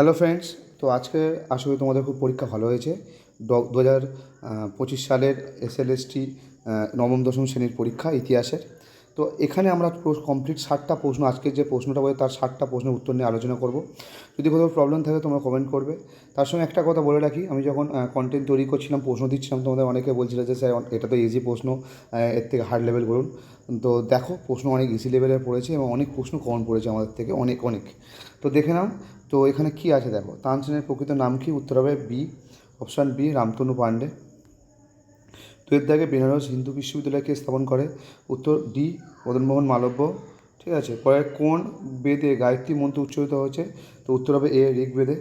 Hello friends তো আজকে আসলে তোমাদের খুব পরীক্ষা ভালো হয়েছে। দু হাজার পঁচিশ সালের টি নবম, দশম শ্রেণির পরীক্ষা ইতিহাসের। তো এখানে আমরা কমপ্লিট ষাটটা প্রশ্ন, আজকের যে প্রশ্নটা বলে তার ষাটটা প্রশ্নের উত্তর নিয়ে আলোচনা করব। যদি কোথাও প্রবলেম থাকে তোমরা কমেন্ট করবে। তার সঙ্গে একটা কথা বলে রাখি, আমি যখন কন্টেন্ট তৈরি করছিলাম, প্রশ্ন দিচ্ছিলাম, তোমাদের অনেকে বলছিল যে, স্যার, এটা তো ইজি প্রশ্ন এর থেকে হার্ড লেভেল করুন। তো দেখো, প্রশ্ন অনেক ইজি লেভেলের পড়েছে এবং অনেক প্রশ্ন কমন পড়েছে আমাদের থেকে, অনেক অনেক। তো দেখে নাও, তো এখানে কি আছে দেখো? তানসেনের প্রকৃত নাম কি? উত্তর হবে B option B Ramtanu Pandey. এর দাগে বেনারস হিন্দু বিশ্ববিদ্যালয়কে স্থাপন করে। উত্তর ডি মদনমোহন মালব্য। ঠিক আছে পরে কোন বেদে গায়ত্রী মন্ত্র উচ্চারিত হয়েছে? তো উত্তর হবে এ ঋগ্বেদে।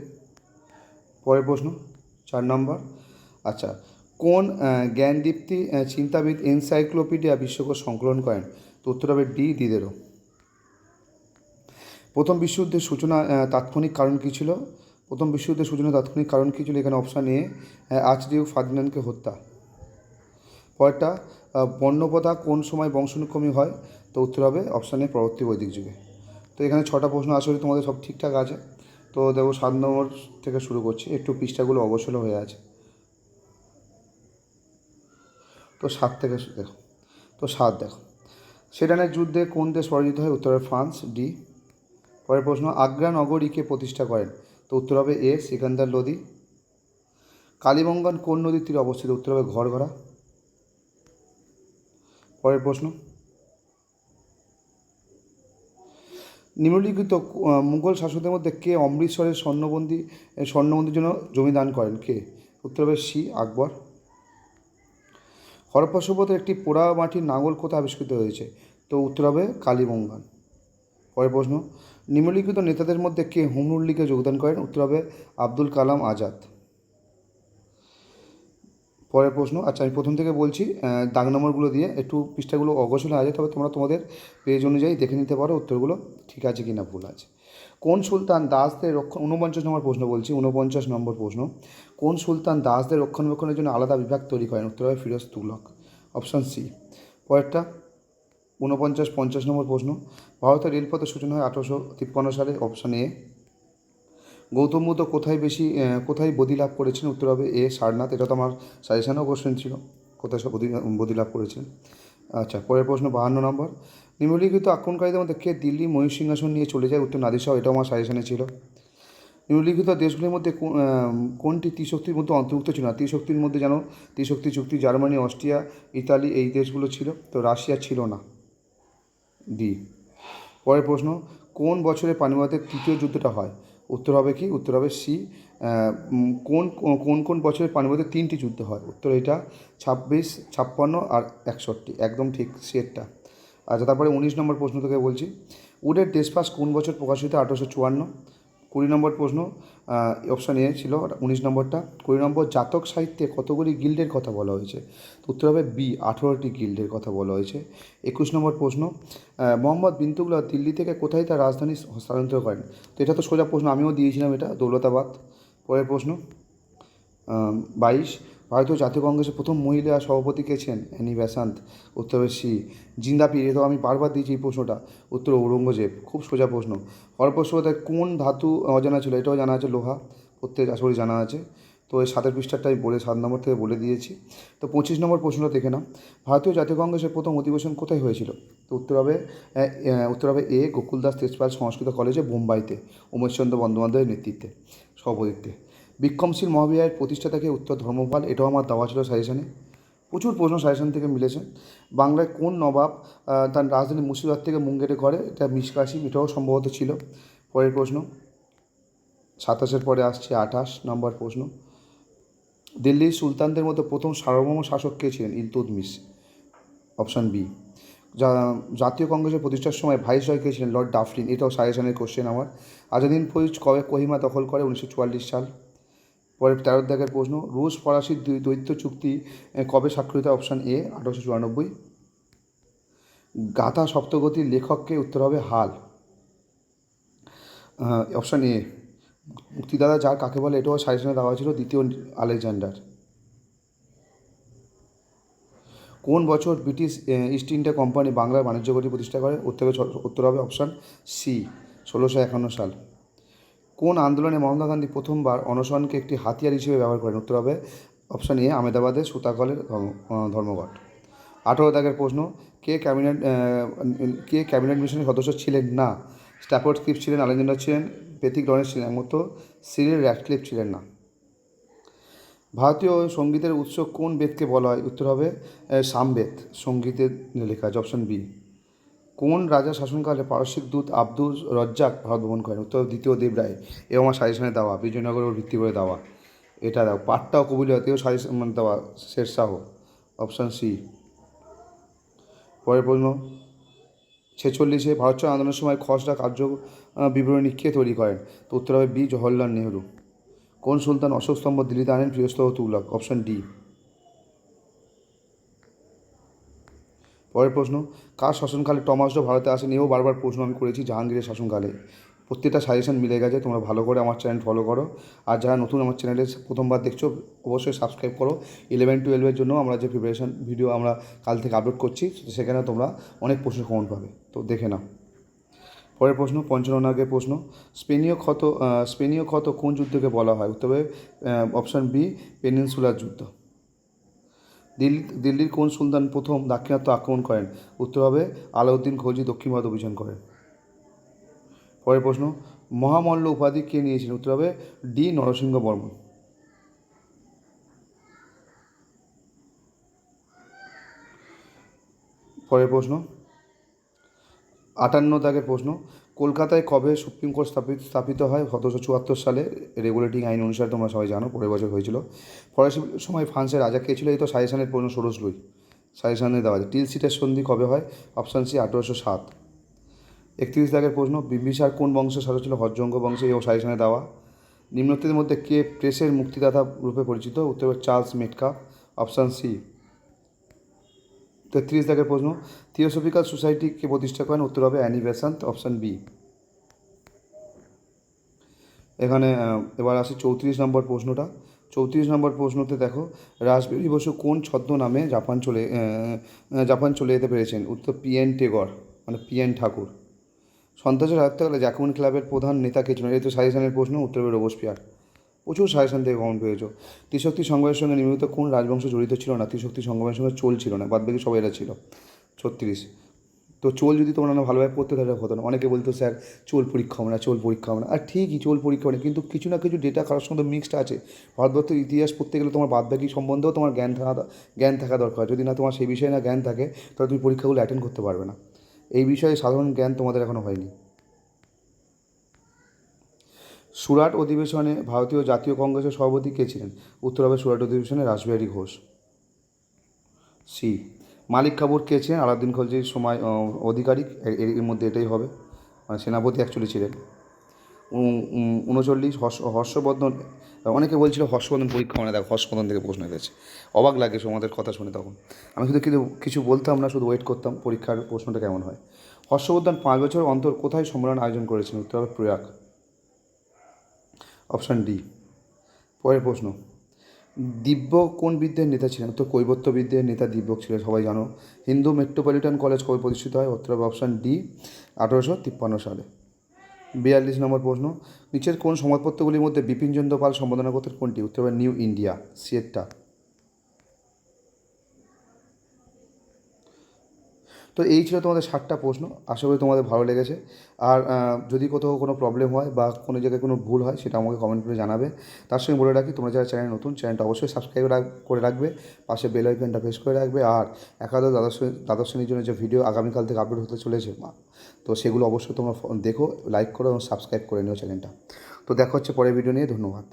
পরের প্রশ্ন, চার নম্বর। আচ্ছা কোন জ্ঞানদীপ্তি চিন্তাবিদ এনসাইক্লোপিডিয়া বিশ্বকোষ সংকলন করেন? তো উত্তর হবে ডি দিদেরও। প্রথম বিশ্বযুদ্ধের সূচনা তাৎক্ষণিক কারণ কী ছিল? প্রথম বিশ্বযুদ্ধের সূচনা তাৎক্ষণিক কারণ কী ছিল? এখানে অপশান এ আর্চডিউ ফার্দিনান্ডকে হত্যা। পরেরটা বর্ণপ্রথা কোন সময় বংশানুক্রমী হয়? তো উত্তর হবে অপশানে পরবর্তী বৈদিক যুগে। তো এখানে ছটা প্রশ্ন আসলে তোমাদের সব ঠিকঠাক আছে। তো দেখো সাত নম্বর থেকে শুরু করছি। একটু পৃষ্ঠাগুলো অবসল হয়ে আছে। তো সাত থেকে দেখো। তো সাত দেখো। সেডানের যুদ্ধে কোন দেশ পরাজিত হয়? উত্তর ফ্রান্স, ডি। পরের প্রশ্ন, আগ্রা নগরীকে প্রতিষ্ঠা করেন? তো উত্তর হবে এ, সিকান্দার লোদি কালীবঙ্গন কোন নদীর তীরে অবস্থিত? উত্তর হবে ঘরঘরা। পরের প্রশ্ন। নিম্নলিখিত মুঘল শাসকদের মধ্যে কে অমৃতসরের স্বর্ণবন্দি স্বর্ণবন্দির জন্য জমি দান করেন? কে? উত্তর হবে সি, আকবর। হরপ্পা সভ্যতার একটি পোড়া মাটির নাঙল কোথায় আবিষ্কৃত হয়েছে? তো উত্তর হবে কালীবঙ্গান। পরের প্রশ্ন, নিম্নলিখিত নেতাদের মধ্যে কে হুমরুল যোগদান করেন? উত্তর হবে আব্দুল কালাম আজাদ। পরের প্রশ্ন আচ্ছা আমি প্রথম থেকে বলছি দাগ নম্বরগুলো দিয়ে একটু পৃষ্ঠাগুলো অগোছলে আছে তবে তোমরা তোমাদের পেজ অনুযায়ী দেখে নিতে পারো উত্তরগুলো, ঠিক আছে কি না ভুল আছে। কোন সুলতান দাসদের রক্ষণ উনপঞ্চাশ নম্বর প্রশ্ন বলছি উনপঞ্চাশ নম্বর প্রশ্ন, কোন সুলতান দাসদের রক্ষণাবেক্ষণের জন্য আলাদা বিভাগ তৈরি করেন? উত্তর হবে ফিরোজ তুগলক অপশান সি পরেরটা উনপঞ্চাশ পঞ্চাশ নম্বর প্রশ্ন, ভারতের রেলপথের সূচনা হয় আঠারোশো তিপ্পান্ন সালে অপশান এ গৌতম বুদ্ধ কোথায় বেশি কোথায় বদি লাভ করেছেন? উত্তর হবে এ সারনাথ। এটা তো আমার সাজেশানেও কোশ্চেন ছিল, কোথায় সব বদি লাভ করেছেন। আচ্ছা পরের প্রশ্ন, বাহান্ন নম্বর। নিম্নলিখিত আক্রমণকারীদের মধ্যে কে দিল্লি ময়ূর সিংহাসন নিয়ে চলে যায়? উত্তর নাদির শাহ, এটাও আমার সাজেশানে ছিল। নিম্নলিখিত দেশগুলির মধ্যে কোনটি ত্রিশক্তির মধ্যে অন্তর্ভুক্ত ছিল না? ত্রিশক্তির মধ্যে যেন ত্রিশক্তি, চুক্তি, জার্মানি, অস্ট্রিয়া, ইতালি, এই দেশগুলো ছিল, তো রাশিয়া ছিল না। ডি। পরের প্রশ্ন, কোন বছরে পানিপথের তৃতীয় যুদ্ধটা হয়? উত্তর হবে কি? উত্তর হবে সি কোন কোন কোন বছরের পানিপথে তিনটি যুদ্ধ হয়? উত্তর এটা ছাব্বিশ, ছাপ্পান্ন আর একষট্টি। একদম ঠিক সেটটা। আচ্ছা তারপরে উনিশ নম্বর প্রশ্ন থেকে বলছি। উডের দেশপাস কোন বছর প্রকাশিত আঠারোশো চুয়ান্ন কুড়ি নম্বর প্রশ্ন অপশান এ ছিল উনিশ নম্বরটা। কুড়ি নম্বর, জাতক সাহিত্যে কতগুলি গিল্ডের কথা বলা হয়েছে? উত্তর হবে বি আঠেরোটি গিল্ডের কথা বলা হয়েছে। একুশ নম্বর প্রশ্ন মোহাম্মদ বিন্তুগুলা দিল্লি থেকে কোথায় তার রাজধানী স্থানান্তর করেন? তো এটা তো সোজা প্রশ্ন, আমিও দিয়েছিলাম এটা, দৌলতাবাদ। পরের প্রশ্ন বাইশ ভারতীয় জাতীয় কংগ্রেসের প্রথম মহিলা সভাপতি কে অ্যানি বেসান্ত উত্তর সি জিন্দাপি এটাও আমি বারবার দিয়েছি এই প্রশ্নটা। উত্তর ঔরঙ্গজেব, খুব সোজা প্রশ্ন। হরপ্রসভতায় কোন ধাতু অজানা ছিল? এটাও জানা আছে, লোহা। প্রত্যেক করি জানা আছে। তো এই সাতের পৃষ্ঠাটা আমি বলে, সাত নম্বর থেকে বলে দিয়েছি। তো পঁচিশ নম্বর প্রশ্নটা দেখে নাও। ভারতীয় জাতীয় কংগ্রেসের প্রথম অধিবেশন কোথায় হয়েছিল? তো উত্তর হবে উত্তর হবে এ, গোকুলদাস তেজপাল সংস্কৃত কলেজে, বোম্বাইতে। উমেশচন্দ্র বন্দ্যোপাধ্যায়ের নেতৃত্বে, সভাপতিত্বে। বিক্রমশীল মহাবিহারের প্রতিষ্ঠাতাকে উত্তর ধর্মপাল, এটাও আমার দেওয়া ছিল সাজেশনে প্রচুর প্রশ্ন সাজেশন থেকে মিলেছে। বাংলায় কোন নবাব তার রাজধানী মুর্শিদাবাদ থেকে মুঙ্গেরে করে এটা মিসকাশিম এটাও সম্ভবত ছিল। পরের প্রশ্ন। সাতাশের পরে আসছে আঠাশ, নম্বর প্রশ্ন। দিল্লির সুলতানদের মধ্যে প্রথম সার্বভৌম শাসক কে ছিলেন? Iltutmish option B. জাতীয় কংগ্রেসের প্রতিষ্ঠার সময় ভাইসরয় কে ছিলেন? Lord Dufferin. এটাও সাজেশনের কোশ্চেন আমার। আজাদিন ফৌজ কবে কোহিমা দখল করে? উনিশশো চুয়াল্লিশ সাল। পরে তেরো দাগের প্রশ্ন, রুশ ফরাসির দুই দ্বৈত চুক্তি কবে স্বাক্ষরিত? অপশান এ আঠারোশো চুরানব্বই। গাথা সপ্তগতির লেখককে উত্তর হবে হাল। অপশান এ মুক্তিদাতা যার কাকে বলে, এটাও সাজেশনে দেওয়া ছিল, দ্বিতীয় আলেকজান্ডার। কোন বছর ব্রিটিশ ইস্ট ইন্ডিয়া কোম্পানি বাংলার বাণিজ্য প্রতিষ্ঠা করে? উত্তর উত্তর হবে অপশান সি ষোলোশো একান্ন সাল। কোন আন্দোলনে মহাত্মা গান্ধী প্রথমবার অনশনকে একটি হাতিয়ার হিসেবে ব্যবহার করেন? উত্তর হবে অপশান এ আমেদাবাদের সুতাকলের ধর্মঘট। আঠারো দাগের প্রশ্ন, কে ক্যাবিনেট কে ক্যাবিনেট মিশনের সদস্য ছিলেন? না। স্ট্যাফোর্ড ক্লিপ ছিলেন, আলেকজান্ডার ছিলেন, পেথিক লরেন্স ছিলেন, একমাত্র সিরিল র্যাডক্লিফ ছিলেন না। ভারতীয় সঙ্গীতের উৎস কোন বেদকে বলা হয়? উত্তর হবে সামবেদ, সঙ্গীতের লেখা অপশন বি। কোন রাজা শাসনকালে পারস্যিক দূত আব্দুল রজ্জাক ভারত ভ্রমণ করেন? উত্তর দ্বিতীয় দেবরায় এও আমার সাজেশনে দেওয়া বিজয়নগরের উপর ভিত্তি করে দেওয়া। এটা দাও পাট্টা ও কবিলতেও সাজেশন মানে দেওয়া শেরশাহ অপশান সি। পরের প্রশ্ন। ছেচল্লিশে ভারত ছাড়ো আন্দোলনের সময় খসড়া কার্য বিবরণী কে তৈরি করেন? তো উত্তর হবে বি জওহরলাল নেহরু। কোন সুলতান অশোক স্তম্ভ দিল্লিতে আনেন? প্রিয়স্তহ তুগলক। Option D. পরের প্রশ্ন, কার শাসনকালে টমাসডো ভারতে আসেন এও বারবার প্রশ্ন আমি করেছি জাহাঙ্গীরের শাসনকালে? প্রত্যেকটা সাজেশন মিলে গেছে, তোমরা ভালো করে আমার চ্যানেল ফলো করো। আর যারা নতুন আমার চ্যানেলে প্রথমবার দেখছ, অবশ্যই সাবস্ক্রাইব করো। ইলেভেন টুয়েলভের জন্য আমরা যে প্রিপারেশন ভিডিও আমরা কাল থেকে আপলোড করছি, সেখানে তোমরা অনেক প্রশ্ন কমন পাবে। তো দেখে নাও। পরের প্রশ্ন পঞ্চাননাগের প্রশ্ন, স্পেনীয় ক্ষত স্পেনীয় ক্ষত কোন যুদ্ধকে বলা হয়? হবে অপশান বি পেনিনসুলার যুদ্ধ। দিল্লি, দিল্লির কোন সুলতান প্রথম দাক্ষিণাত্য আক্রমণ করেন? উত্তর হবে, আলাউদ্দিন খলজি দক্ষিণ ভারত অভিযান করেন পরের প্রশ্ন, মহামল্ল উপাধি কে নিয়েছিলেন? উত্তর হবে, ডি নরসিংহ বর্মন। পরের প্রশ্ন, আটান্ন দাগের প্রশ্ন কলকাতায় কবে সুপ্রিম কোর্ট স্থাপিত স্থাপিত হয়? সতেরোশো চুয়াত্তর সালে। রেগুলেটিং আইন অনুসারে তোমরা সবাই জানো, পরের বছর হয়েছিল। ফরাসি সময় ফ্রান্সের রাজা কে ছিল? এই তো সাজেশনের প্রশ্ন ষোড়শ লুই সাজেশনে দেওয়া আছে। টিল সিটের সন্ধি কবে হয়? অপশান সি আঠেরোশো সাত। একত্রিশ দাগের প্রশ্ন বিম্বিসার কোন বংশের শাসক ছিল? হজ্জঙ্গ বংশে এই সাজেশনে দেওয়া। নিম্নোক্তির মধ্যে কে প্রেসের মুক্তিদাতা রূপে পরিচিত? উত্তর চার্লস মেটকা অপশান সি তেত্রিশ দাগের প্রশ্ন থিওসফিক্যাল সোসাইটিকে প্রতিষ্ঠা করেন, উত্তর হবে অ্যানি বেসান্ত অপশান বি এখানে এবার আসি চৌত্রিশ নম্বর প্রশ্নটা। চৌত্রিশ নম্বর প্রশ্নতে দেখো রাসবিহারী বসু কোন ছদ্ম নামে জাপান চলে জাপান চলে যেতে পেরেছেন? উত্তর পিএন টেগর মানে পিএন ঠাকুর। সন্ত্রাসের রাজত্বকালে জ্যাকমন ক্লাবের প্রধান নেতা কে ছিলেন? এই তো সাজেশনের প্রশ্ন, উত্তর হবে রোবসপিয়ার। প্রচুর সাজেশন থেকে কমন পেয়েছ। ত্রিশক্তি সংগ্রামের সঙ্গে নিয়মিত কোন রাজবংশ জড়িত ছিল না? ত্রিশক্তি সংগ্রামের সঙ্গে চোল ছিল না। বাদ বাকি সবাই ছিল। ছত্রিশ। তো চোল যদি তোমরা না ভালোভাবে পড়তে তাহলে হতো না। অনেকে বলতো, স্যার, চোল পরীক্ষা হবে না, চোল পরীক্ষা হবে না। আর ঠিকই চোল পরীক্ষা হবে না। কিন্তু কিছু না কিছু ডেটা কারোর সঙ্গে মিক্সড আছে। ভারতবর্ষের ইতিহাস পড়তে গেলে তোমার বাদবাকি সম্বন্ধেও তোমার জ্ঞান থাকা জ্ঞান থাকা দরকার। যদি না তোমার সেই বিষয়ে না জ্ঞান থাকে, তাহলে তুমি পরীক্ষাগুলো অ্যাটেন্ড করতে পারবে না। এই বিষয়ে সাধারণ জ্ঞান তোমাদের এখনও হয়নি। সুরাট অধিবেশনে ভারতীয় জাতীয় কংগ্রেসের সভাপতি কে ছিলেন? উত্তর হবে সুরাট অধিবেশনে রাসবিহারী ঘোষ। সি মালিক কাপুর কে ছিলেন? আলাউদ্দিন খলজির সময় আহ, আধিকারিক। এর- মধ্যে এটাই হবে। মানে সেনাপতি অ্যাকচুয়ালি ছিলেন। উনচল্লিশ হর্ষ হর্ষবর্ধন অনেকে বলছিল হর্ষবর্ধন পরীক্ষা মানে দেখো হর্ষবর্ধন থেকে প্রশ্ন এসেছে। অবাক লাগে তোমাদের কথা শুনে তখন। আমি শুধু কিন্তু কিছু বলতাম না শুধু ওয়েট করতাম পরীক্ষার প্রশ্নটা কেমন হয়। হর্ষবর্ধন পাঁচ বছর অন্তর কোথায় সম্মেলন আয়োজন করেছেন উত্তর হবে প্রয়াগ। Option D. পরের প্রশ্ন, দিব্য কোন বিদ্যের নেতা ছিলেন? তো কৈবত্যবিদ্যের নেতা দিব্যক ছিলেন, সবাই জানো। হিন্দু মেট্রোপলিটন কলেজ কবে প্রতিষ্ঠিত হয়? হবে অপশান ডি, আঠারোশো তিপ্পান্ন সালে। বিয়াল্লিশ নম্বর প্রশ্ন, নিচের কোন সংবাদপত্রগুলির মধ্যে বিপিনচন্দ্র পাল সম্বোধনা করতে কোনটি? উত্তর নিউ ইন্ডিয়া, সিয়েটটা। তো এই ছিল তোমাদের ষাটটা প্রশ্ন। আশা করি তোমাদের ভালো লেগেছে। আর যদি কোথাও কোনো প্রবলেম হয় বা কোনো জায়গায় কোনো ভুল হয়, সেটা আমাকে কমেন্ট করে জানাবে। তার সঙ্গে বলে রাখি, তোমরা যারা চ্যানেল নতুন চ্যানেলটা অবশ্যই সাবস্ক্রাইব করে রাখবে। পাশে বেল আইকনটা প্রেস করে রাখবে। আর, একাদশ দ্বাদশ দ্বাদশ শ্রেণির জন্য যে ভিডিও আগামীকাল থেকে আপলোড হতে চলেছে তো সেগুলো অবশ্যই তোমরা দেখো লাইক করো এবং সাবস্ক্রাইব করে নিও চ্যানেলটা তো দেখা হচ্ছে পরের ভিডিও নিয়ে। ধন্যবাদ।